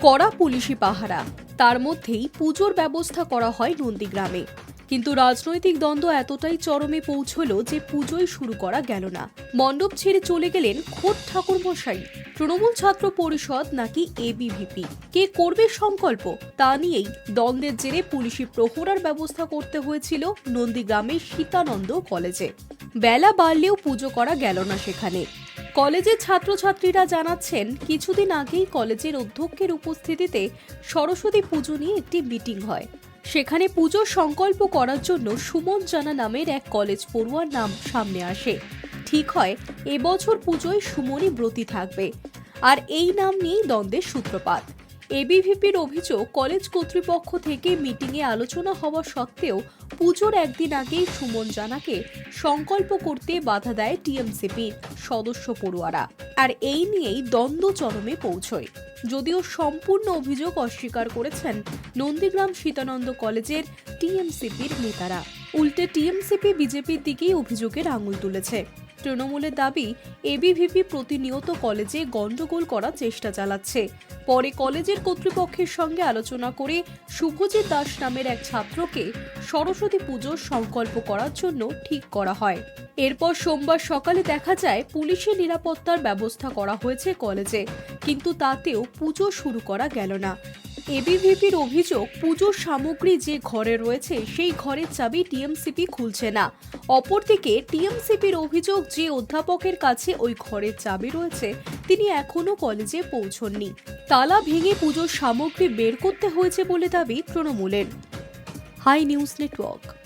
কড়া পুলিশি পাহারা। তার মধ্যেই পুজোর ব্যবস্থা করা হয় নন্দীগ্রামে। কিন্তু রাজনৈতিক দ্বন্দ্ব এতটাই চরমে পৌঁছলো যে পুজোই শুরু করা গেল না। মণ্ডপ ছেড়ে চলে গেলেন খোদ ঠাকুর মশাই তৃণমূল ছাত্র পরিষদ নাকি এবিভিপি কে করবে সংকল্প? তা নিয়েই দ্বন্দ্বের জেরে পুলিশি প্রহরার ব্যবস্থা করতে হয়েছিল নন্দীগ্রামের সীতানন্দ কলেজে। বেলা বাড়লেও পুজো করা গেল না সেখানে। কলেজের ছাত্রছাত্রীরা জানাচ্ছেন, কিছুদিন আগেই কলেজের অধ্যক্ষের উপস্থিতিতে সরস্বতী পুজো নিয়ে একটি মিটিং হয়। সেখানে পুজোর সংকল্প করার জন্য সুমন জানা নামের এক কলেজ পড়ুয়ার নাম সামনে আসে। ঠিক হয়, এবছর পুজোয় সুমনই ব্রতী থাকবে। আর এই নাম নিয়েই দ্বন্দ্বের সূত্রপাত। এবিভিপির অভিযোগ, কলেজ কর্তৃপক্ষ থেকে মিটিংয়ে আলোচনা হওয়া সত্ত্বেও পুজোর একদিন আগেই সুমন জানাকে সংকল্প করতে বাধা দেয় টিএমসিপির সদস্য পড়ুয়ারা। আর এই নিয়েই দ্বন্দ্ব চরমে পৌঁছয়। যদিও সম্পূর্ণ অভিযোগ অস্বীকার করেছেন নন্দীগ্রাম সীতানন্দ কলেজের টিএমসিপির নেতারা। উল্টে টিএমসিপি বিজেপির দিকেই অভিযোগের আঙুল তুলেছে। তৃণমূলের দাবি এবিভিপি প্রতিনিয়ত কলেজে গন্ডগোল করার চেষ্টা চালাচ্ছে। পরে কলেজের কর্তৃপক্ষের সঙ্গে আলোচনা করে শুভজিৎ দাস নামের এক ছাত্রকে সরস্বতী পুজোর সংকল্প করার জন্য ঠিক করা হয়। এরপর সোমবার সকালে দেখা যায়, পুলিশের নিরাপত্তার ব্যবস্থা করা হয়েছে কলেজে, কিন্তু তাতেও পুজো শুরু করা গেল না। এবিভিপির অভিযোগ, পুজোর সামগ্রী যে ঘরে রয়েছে, সেই ঘরের চাবি টিএমসিপি খুলছে না। অপরদিকে টিএমসিপির অভিযোগ যে অধ্যাপকের কাছে ওই ঘরের চাবি রয়েছে, তিনি এখনও কলেজে পৌঁছননি। তালা ভেঙে পুজোর সামগ্রী বের করতে হয়েছে বলে দাবি তৃণমূলের। Hi News Network.